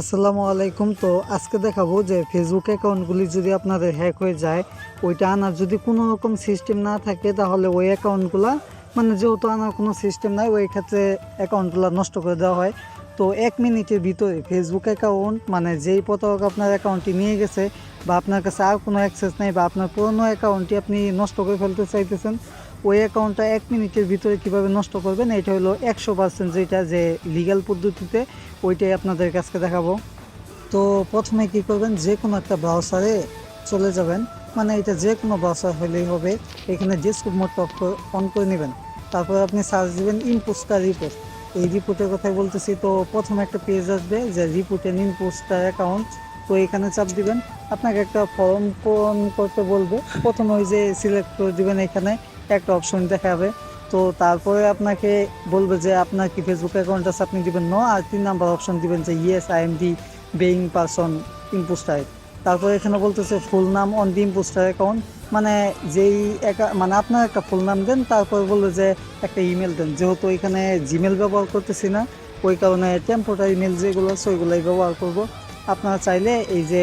আসসালামু আলাইকুম। তো আজকে দেখাবো যে ফেসবুক অ্যাকাউন্টগুলি যদি আপনাদের হ্যাক হয়ে যায়, ওইটা আনার যদি কোনো রকম সিস্টেম না থাকে, তাহলে ওই অ্যাকাউন্টগুলা মানে যেহেতু আনার কোনো সিস্টেম নাই, ওই ক্ষেত্রে অ্যাকাউন্টগুলো নষ্ট করে দেওয়া হয়। তো এক মিনিটের ভিতরে ফেসবুক অ্যাকাউন্ট মানে যেই প্রতারক আপনার অ্যাকাউন্টটি নিয়ে গেছে, বা আপনার কাছে আর কোনো অ্যাক্সেস নেই, বা আপনার পুরনো অ্যাকাউন্টটি আপনি নষ্ট করে ফেলতে চাইতেছেন ওই অ্যাকাউন্টটা এক মিনিটের ভিতরে কীভাবে নষ্ট করবেন, এটা হলো একশো পার্সেন্ট যেটা যে লিগ্যাল পদ্ধতিতে, ওইটাই আপনাদের কাছে দেখাবো। তো প্রথমে কি করবেন যে কোনো একটা ব্রাউসারে চলে যাবেন। মানে এটা যে কোনো ব্রাউজার হলেই হবে, এখানে ডেস্কটপ মোড অন করে নেবেন। তারপর আপনি সার্চ দিবেন ইনপোস্টার রিপোর্ট এই রিপোর্টের কথাই বলতেছি, তো প্রথমে একটা পেজ আসবে যে রিপোর্ট ইনপোস্টার অ্যাকাউন্ট তো এখানে চাপ দিবেন। আপনাকে একটা ফর্ম পূরণ করতে বলবে। প্রথমে ওই যে সিলেক্ট করে দিবেন এখানে। একটা অপশন দেখাবে। তো তারপরে আপনাকে বলবে যে আপনার কি ফেসবুক অ্যাকাউন্ট আছে আপনি দিবেন ন, আর তিন নাম্বার অপশন দিবেন যে yes I am the being person impostor তারপরে এখানে বলতেছে ফুল নাম অন দি ইম্পোস্টার অ্যাকাউন্ট মানে যেই মানে আপনার একটা ফুল নাম দেন, তারপরে বলবে যে একটা ইমেল দেন। যেহেতু এখানে জিমেল ব্যবহার করতেছি না, ওই কারণে টেম্পোরারি ইমেল যেগুলো আছে, ওইগুলোই ব্যবহার করব। আপনারা চাইলে এই যে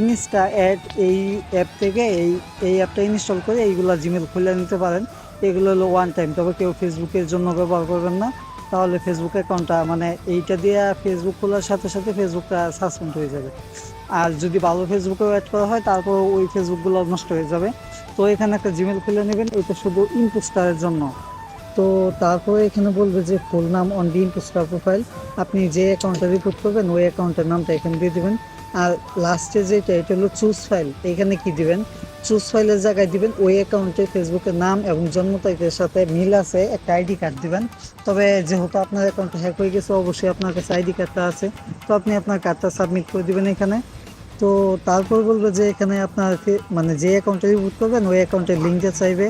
ইনস্টা অ্যাড এই অ্যাপ থেকে, এই এই অ্যাপটা ইনস্টল করে এইগুলো জিমেল খুলে নিতে পারেন। এগুলো হলো ওয়ান টাইম তবে কেউ ফেসবুকের জন্য ব্যবহার করবেন না। তাহলে ফেসবুক অ্যাকাউন্টটা মানে এইটা দিয়ে ফেসবুক খোলার সাথে সাথে ফেসবুকটা সাসপেন্ড হয়ে যাবে। আর যদি ভালো ফেসবুকেও অ্যাড করা হয় তারপর ওই ফেসবুকগুলো নষ্ট হয়ে যাবে। তো এখানে একটা জিমেল খুলে নেবেন, এটা শুধু ইনপুস্টারের জন্য। তো তারপরে এখানে বলবে যে ফুল নাম অন দি ইনপোস্টার প্রোফাইল আপনি যে অ্যাকাউন্টটা রিপোর্ট করবেন, ওই অ্যাকাউন্টের নামটা এখানে দিয়ে দিবেন। আর লাস্টে যেটা, এটা হলো চুজ ফাইল এখানে কি দিবেন? চুজ ফাইলের জায়গায় দিবেন, ওই অ্যাকাউন্টে ফেসবুকের নাম এবং জন্ম তারিখের সাথে মিল আছে, একটা আইডি কার্ড দিবেন। তবে যেহেতু আপনার অ্যাকাউন্টটা হ্যাক হয়ে গেছে, অবশ্যই আপনার কাছে আইডি কার্ডটা আছে। তো আপনি আপনার কার্ডটা সাবমিট করে দিবেন এখানে। তো তারপর বলবে যে এখানে আপনার মানে যে অ্যাকাউন্টে রিপোর্ট করবেন, ওই অ্যাকাউন্টের লিঙ্কটা চাইবে।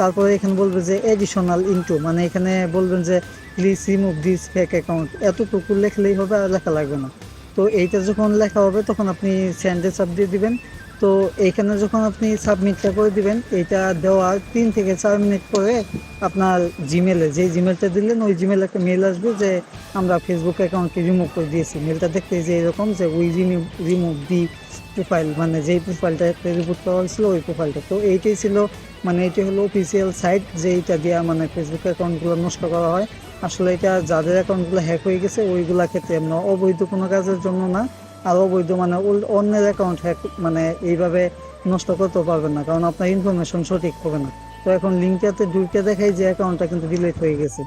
তারপরে এখানে বলবে যে এডিশনাল ইনটু মানে এখানে বলবেন যে please remove this fake account এতটুকু লেখলেই হবে আর লেখা লাগবে না। তো এইটা যখন লেখা হবে তখন আপনি স্যান্ডে চাপ দিয়ে দিবেন। তো এইখানে যখন আপনি সাবমিটটা করে দিবেন, এটা দেওয়ার তিন থেকে চার মিনিট পরে আপনার জিমেলে যে জিমেলটা দিলেন, ওই জিমেলে একটা মেল আসবে যে আমরা ফেসবুক অ্যাকাউন্টকে রিমুভ করে দিয়েছি। মেলটা দেখতে যে এরকম যে we remove remove the profile মানে যেই প্রোফাইলটা রিপোর্ট করা হয়েছিল, ওই প্রোফাইলটা তো এইটাই ছিল মানে এটি হলো অফিসিয়াল সাইট যে এইটা দিয়ে মানে ফেসবুক অ্যাকাউন্টগুলো নষ্ট করা হয়। আসলে এটা যাদের অ্যাকাউন্টগুলো হ্যাক হয়ে গেছে, ওইগুলা ক্ষেত্রে অবৈধ কোনো কাজের জন্য না। আর অবৈধ মানে অন্যের অ্যাকাউন্ট হ্যাক মানে এইভাবে নষ্ট করতে পারবেন না, কারণ আপনার ইনফরমেশন সঠিক হবে না। তো এখন লিঙ্কটাতে ঢুকে দেখাই যে অ্যাকাউন্টটা কিন্তু ডিলিট হয়ে গেছে।